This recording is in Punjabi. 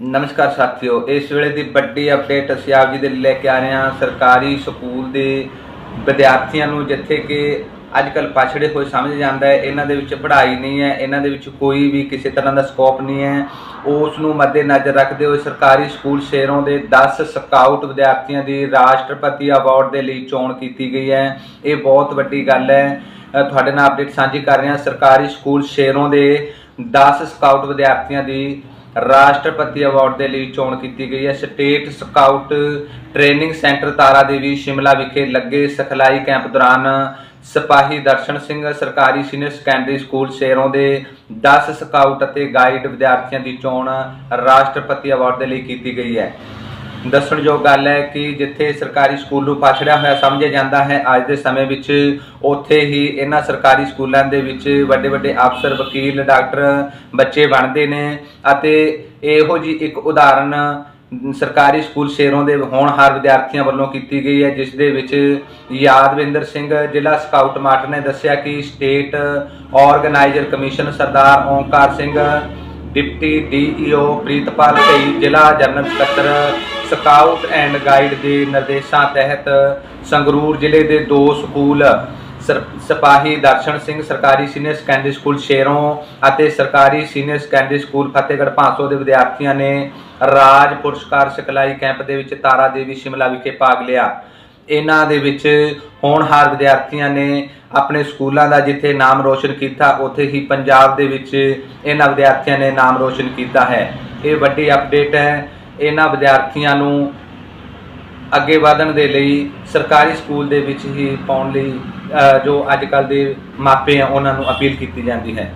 ਨਮਸਕਾਰ ਸਾਥੀਓ, ਇਸ ਵੇਲੇ ਦੀ ਵੱਡੀ ਅਪਡੇਟ ਅਸੀਂ ਆਪ ਜੀ ਦੇ ਲਈ ਲੈ ਕੇ ਆ ਰਹੇ ਹਾਂ ਸਰਕਾਰੀ ਸਕੂਲ ਦੇ ਵਿਦਿਆਰਥੀਆਂ ਨੂੰ, ਜਿੱਥੇ ਕਿ ਅੱਜ ਕੱਲ ਪਛੜੇ ਹੋਏ ਸਮਝ ਜਾਂਦਾ ਹੈ, ਇਹਨਾਂ ਦੇ ਵਿੱਚ ਪੜ੍ਹਾਈ ਨਹੀਂ ਹੈ, ਇਹਨਾਂ ਦੇ ਵਿੱਚ ਕੋਈ ਵੀ ਕਿਸੇ ਤਰ੍ਹਾਂ ਦਾ ਸਕੋਪ ਨਹੀਂ ਹੈ। ਉਸ ਨੂੰ ਮੱਦੇਨਜ਼ਰ ਰੱਖਦੇ ਹੋਏ ਸਰਕਾਰੀ ਸਕੂਲ ਸ਼ੇਰੋਂ ਦੇ 10 ਸਕਾਊਟ ਵਿਦਿਆਰਥੀਆਂ ਦੀ ਰਾਸ਼ਟਰਪਤੀ ਅਵਾਰਡ ਦੇ ਲਈ ਚੋਣ ਕੀਤੀ ਗਈ ਹੈ। ਇਹ ਬਹੁਤ ਵੱਡੀ ਗੱਲ ਹੈ। ਤੁਹਾਡੇ ਨਾਲ ਅਪਡੇਟ ਸਾਂਝੀ ਕਰ ਰਹੇ ਹਾਂ। ਸਰਕਾਰੀ ਸਕੂਲ ਸ਼ੇਰੋਂ ਦੇ 10 ਸਕਾਊਟ ਵਿਦਿਆਰਥੀਆਂ ਦੀ ਰਾਸ਼ਟਰਪਤੀ ਅਵਾਰਡ ਦੇ ਲਈ ਚੋਣ ਕੀਤੀ ਗਈ ਹੈ। State scout training centre Tara Devi Shimla ਵਿਖੇ ਲੱਗੇ ਸਿਖਲਾਈ ਕੈਂਪ ਦੌਰਾਨ ਸਿਪਾਹੀ ਦਰਸ਼ਨ ਸਿੰਘ, ਸਰਕਾਰੀ ਸੀਨੀਅਰ ਸੈਕੰਡਰੀ ਸਕੂਲ ਸ਼ੇਰੋਂ ਦੇ 10 ਸਕਾਊਟ ਅਤੇ ਗਾਈਡ ਵਿਦਿਆਰਥੀਆਂ ਦੀ ਚੋਣ ਰਾਸ਼ਟਰਪਤੀ ਅਵਾਰਡ ਦੇ ਲਈ ਕੀਤੀ ਗਈ ਹੈ। ਦੱਸਣਯੋਗ ਗੱਲ ਹੈ ਕਿ ਜਿੱਥੇ ਸਰਕਾਰੀ ਸਕੂਲ ਨੂੰ ਪਾਛੜਿਆ ਹੋਇਆ ਸਮਝਿਆ ਜਾਂਦਾ ਹੈ, ਅੱਜ ਦੇ ਸਮੇਂ ਵਿੱਚ ਉੱਥੇ ਹੀ ਇਹਨਾਂ ਸਰਕਾਰੀ ਸਕੂਲਾਂ ਦੇ ਵਿੱਚ ਵੱਡੇ ਵੱਡੇ ਅਫਸਰ, ਵਕੀਲ, ਡਾਕਟਰ ਬੱਚੇ ਬਣਦੇ ਨੇ ਅਤੇ ਇਹੋ ਜੀ ਇੱਕ ਉਦਾਹਰਨ ਸਰਕਾਰੀ ਸਕੂਲ ਸ਼ੇਰੋਂ ਦੇ ਹੋਣਹਾਰ ਵਿਦਿਆਰਥੀਆਂ ਵੱਲੋਂ ਕੀਤੀ ਗਈ ਹੈ, ਜਿਸ ਦੇ ਵਿੱਚ ਯਾਦਵਿੰਦਰ ਸਿੰਘ, ਜ਼ਿਲ੍ਹਾ ਸਕਾਊਟ ਮਾਸਟਰ ਨੇ ਦੱਸਿਆ ਕਿ state organiser commission Sardar Omkar Singh deputy DEO Pritpal Dhai ਜ਼ਿਲ੍ਹਾ ਜਨਰਲ ਸਕੱਤਰ, ਸਕਾਊਟ ਐਂਡ ਗਾਈਡ ਦੇ ਨਿਰਦੇਸ਼ਾਂ ਤਹਿਤ ਸੰਗਰੂਰ ਜ਼ਿਲ੍ਹੇ ਦੇ ਦੋ ਸਕੂਲ, ਸਰ- ਸਿਪਾਹੀ ਦਰਸ਼ਨ ਸਿੰਘ, ਸਰਕਾਰੀ ਸੀਨੀਅਰ ਸੈਕੰਡਰੀ ਸਕੂਲ ਸ਼ੇਰੋਂ ਅਤੇ ਸਰਕਾਰੀ senior secondary school Fatehgarh Bhanso ਦੇ ਵਿਦਿਆਰਥੀਆਂ ਨੇ ਰਾਜ ਪੁਰਸਕਾਰ ਸਿਖਲਾਈ ਕੈਂਪ ਦੇ ਵਿੱਚ ਤਾਰਾ ਦੇਵੀ ਸ਼ਿਮਲਾ ਵਿਖੇ ਭਾਗ ਲਿਆ। ਇਹਨਾਂ ਦੇ ਵਿੱਚ ਹੋਣਹਾਰ ਵਿਦਿਆਰਥੀਆਂ ਨੇ ਆਪਣੇ ਸਕੂਲਾਂ ਦਾ ਜਿੱਥੇ ਨਾਮ ਰੋਸ਼ਨ ਕੀਤਾ, ਉੱਥੇ ਹੀ ਪੰਜਾਬ ਦੇ ਵਿੱਚ ਇਹਨਾਂ ਵਿਦਿਆਰਥੀਆਂ ਨੇ ਨਾਮ ਰੋਸ਼ਨ ਕੀਤਾ ਹੈ। ਇਹ ਵੱਡੀ ਅਪਡੇਟ ਹੈ। ਇਹਨਾਂ ਵਿਦਿਆਰਥੀਆਂ ਨੂੰ ਅੱਗੇ ਵਧਣ ਦੇ ਲਈ ਸਰਕਾਰੀ ਸਕੂਲ ਦੇ ਵਿੱਚ ਹੀ ਪਾਉਣ ਲਈ ਜੋ ਅੱਜ ਕੱਲ ਦੇ ਮਾਪੇ ਆ, ਉਹਨਾਂ ਨੂੰ ਅਪੀਲ ਕੀਤੀ ਜਾਂਦੀ ਹੈ।